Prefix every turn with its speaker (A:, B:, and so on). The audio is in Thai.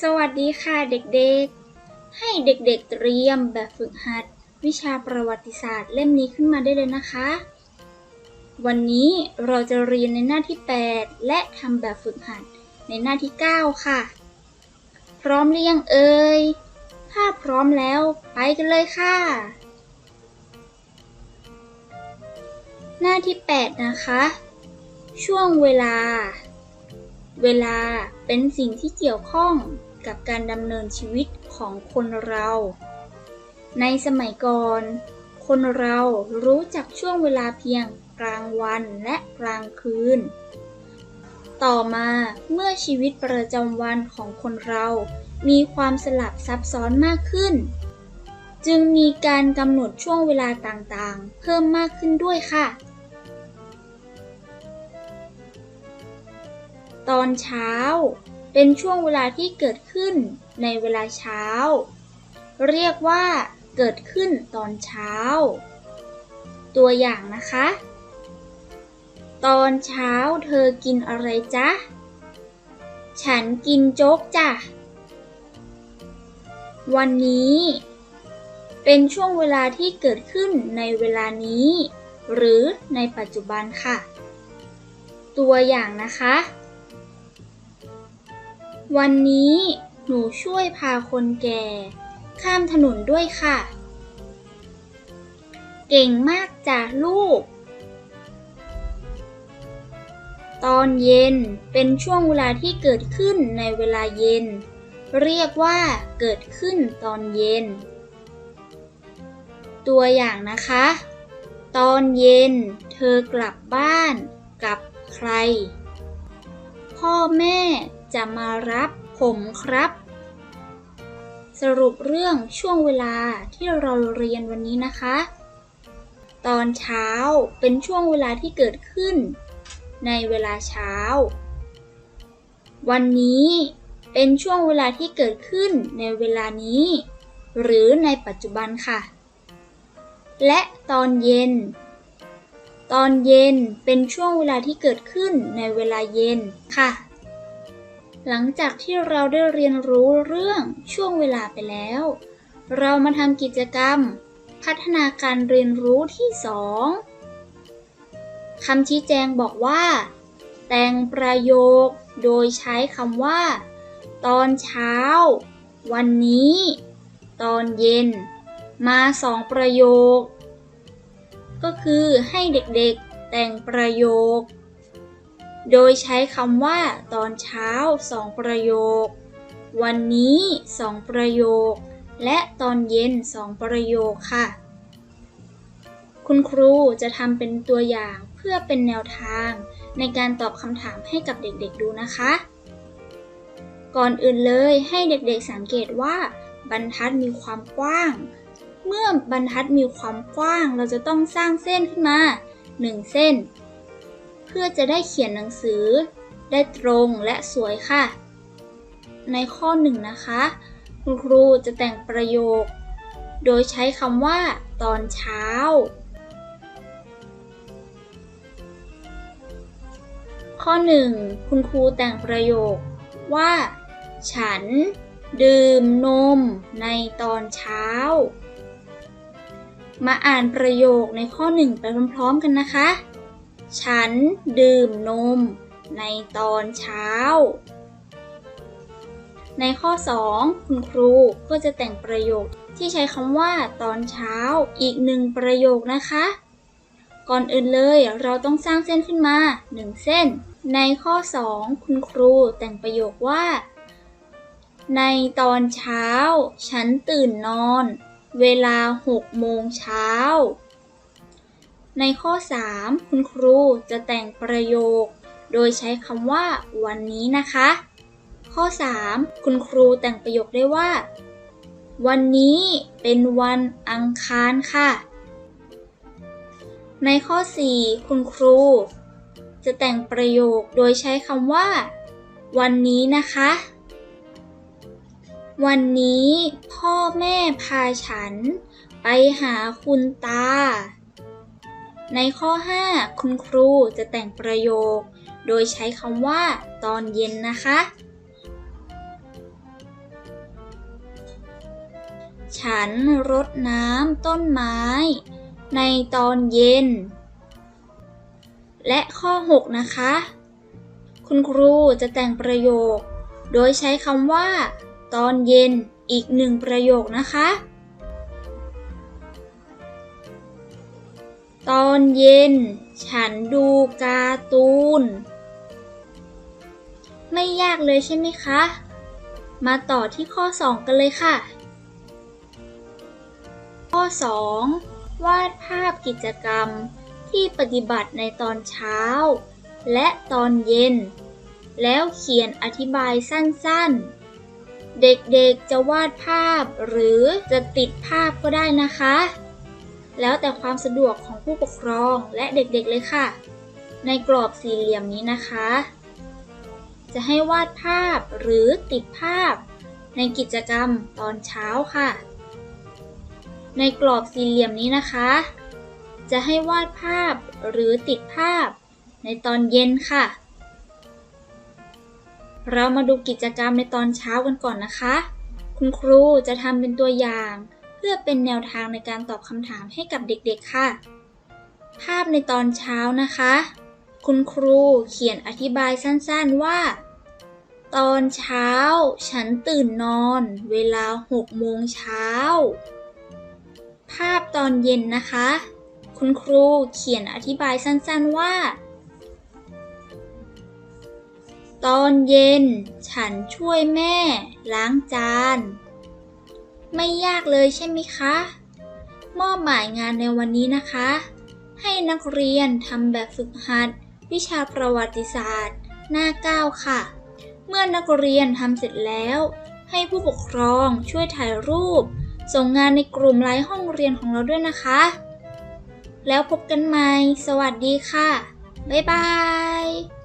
A: สวัสดีค่ะเด็กๆ ให้เด็กๆเตรียมแบบฝึกหัด วิชาประวัติศาสตร์เล่มนี้ขึ้นมาได้เลยนะคะ วันนี้เราจะเรียนในหน้าที่ 8 และทำแบบฝึกหัดในหน้าที่ 9 ค่ะ พร้อมหรือยังเอ่ย ถ้าพร้อมแล้วไปกันเลยค่ะ หน้าที่ 8 นะคะ ช่วงเวลา เวลาเป็นสิ่งที่เกี่ยวข้องกับการดำเนินชีวิตของคนเรา ในสมัยก่อน คนเรารู้จักช่วงเวลาเพียงกลางวันและกลางคืน ต่อมาเมื่อชีวิตประจำวันของคนเรา มีความสลับซับซ้อนมากขึ้น จึงมีการกำหนดช่วงเวลาต่างๆ เพิ่มมากขึ้นด้วยค่ะ ตอนเช้า เป็นช่วงเวลาที่เกิดขึ้นในเวลาเช้า เรียกว่าเกิดขึ้นตอนเช้า ตัวอย่างนะคะ ตอนเช้าเธอกินอะไรจ๊ะ ฉันกินโจ๊กจ้ะ วันนี้ เป็นช่วงเวลาที่เกิดขึ้นในเวลานี้ หรือในปัจจุบันค่ะ ตัวอย่างนะคะ วันนี้หนูช่วยพาคนแก่ ข้ามถนนด้วยค่ะ เก่งมากจ้ะลูก ตอนเย็นเป็นช่วงเวลาที่เกิดขึ้นในเวลาเย็น เรียกว่าเกิดขึ้นตอนเย็น ตัวอย่างนะคะ ตอนเย็นเธอกลับบ้าน กับใคร พ่อแม่ จะมารับผมครับ สรุปเรื่องช่วงเวลาที่เราเรียนวันนี้นะคะ ตอนเช้าเป็นช่วงเวลาที่เกิดขึ้น ในเวลาเช้า วันนี้เป็นช่วงเวลาที่เกิดขึ้นในเวลานี้ หรือในปัจจุบันค่ะ และตอนเย็น ตอนเย็นเป็นช่วงเวลาที่เกิดขึ้นในเวลาเย็นค่ะ หลังจากที่เราได้เรียนรู้เรื่องช่วงเวลาไปแล้ว เรามาทำกิจกรรม พัฒนาการเรียนรู้ที่สองคำชี้แจงบอกว่า แต่งประโยคโดยใช้คำว่า ตอนเช้า วันนี้ ตอนเย็น มาสองประโยค ก็คือให้เด็กๆแต่งประโยค โดยใช้คำว่า ตอนเช้าสองประโยค วันนี้สองประโยค และตอนเย็นสองประโยคค่ะ คุณครูจะทำเป็นตัวอย่างเพื่อเป็นแนวทาง ในการตอบคำถามให้กับเด็กๆดูนะคะ ก่อนอื่นเลยให้เด็กๆสังเกตว่า บรรทัดมีความกว้าง เมื่อบรรทัดมีความกว้าง เราจะต้องสร้างเส้นขึ้นมา 1 เส้น พื่อจะได้เขียนหนังสือ ได้ตรงและสวยค่ะ ในข้อหนึ่งนะคะ คุณครูจะแต่งประโยค โดยใช้คำว่า ตอนเช้า ข้อหนึ่งคุณครูแต่งประโยคว่า ฉัน ดื่มนมในตอนเช้า มาอ่านประโยคในข้อหนึ่งไปพร้อมๆกันนะคะ ฉันดื่มนมในตอนเช้า ในข้อ 2 คุณครูก็จะแต่งประโยคที่ใช้คำว่าตอนเช้าอีกหนึ่งประโยคนะคะ ก่อนอื่นเลยเราต้องสร้างเส้นขึ้นมา 1 เส้น ในข้อ 2 คุณครูแต่งประโยคว่า ในตอนเช้า ฉันตื่นนอน เวลา6โมงเช้า ในข้อ 3 คุณครูจะแต่งประโยค โดยใช้คำว่าวันนี้นะคะ ข้อ 3 คุณครูแต่งประโยคได้ว่า วันนี้เป็นวันอังคารค่ะ ในข้อ 4 คุณครู จะแต่งประโยคโดยใช้คำว่า วันนี้นะคะ วันนี้พ่อแม่พาฉัน ไปหาคุณตา ในข้อ 5 คุณครูจะแต่งประโยค โดยใช้คำว่า ตอนเย็นนะคะ ฉันรดน้ำต้นไม้ ในตอนเย็น และข้อ 6 นะคะ คุณครูจะแต่งประโยค โดยใช้คำว่า ตอนเย็นอีกหนึ่งประโยคนะคะ ตอนเย็น ฉันดูการ์ตูน ไม่ยากเลยใช่ไหมคะ มาต่อที่ข้อ 2 กันเลยค่ะ ข้อ 2 วาดภาพกิจกรรมที่ปฏิบัติในตอนเช้า และตอนเย็น แล้วเขียนอธิบายสั้นๆ เด็กๆจะวาดภาพหรือจะติดภาพก็ได้นะคะ แล้วแต่ความสะดวกของผู้ปกครองและเด็กๆเลยค่ะ ในกรอบสี่เหลี่ยมนี้นะคะ จะให้วาดภาพหรือติดภาพ ในกิจกรรมตอนเช้าค่ะ ในกรอบสี่เหลี่ยมนี้นะคะ จะให้วาดภาพหรือติดภาพ ในตอนเย็นค่ะ เรามาดูกิจกรรมในตอนเช้ากันก่อนนะคะ คุณครูจะทำเป็นตัวอย่าง พื่อเป็นแนวทางในการตอบคำถามให้กับเด็กๆ ค่ะ ภาพในตอนเช้านะคะ คุณครูเขียนอธิบายสั้นๆว่า ตอนเช้า ฉันตื่นนอน เวลา6โมงเช้า ภาพตอนเย็นนะคะ คุณครูเขียนอธิบายสั้นๆว่า ตอนเย็น ฉันช่วยแม่ ล้างจาน ไม่ยากเลยใช่ไหมคะ มอบหมายงานในวันนี้นะคะ ให้นักเรียนทำแบบฝึกหัด วิชาประวัติศาสตร์ หน้า 9 ค่ะ เมื่อนักเรียนทำเสร็จแล้ว ให้ผู้ปกครองช่วยถ่ายรูป ส่งงานในกลุ่มไลน์ห้องเรียนของเราด้วยนะคะ แล้วพบกันใหม่ สวัสดีค่ะ บ๊ายบาย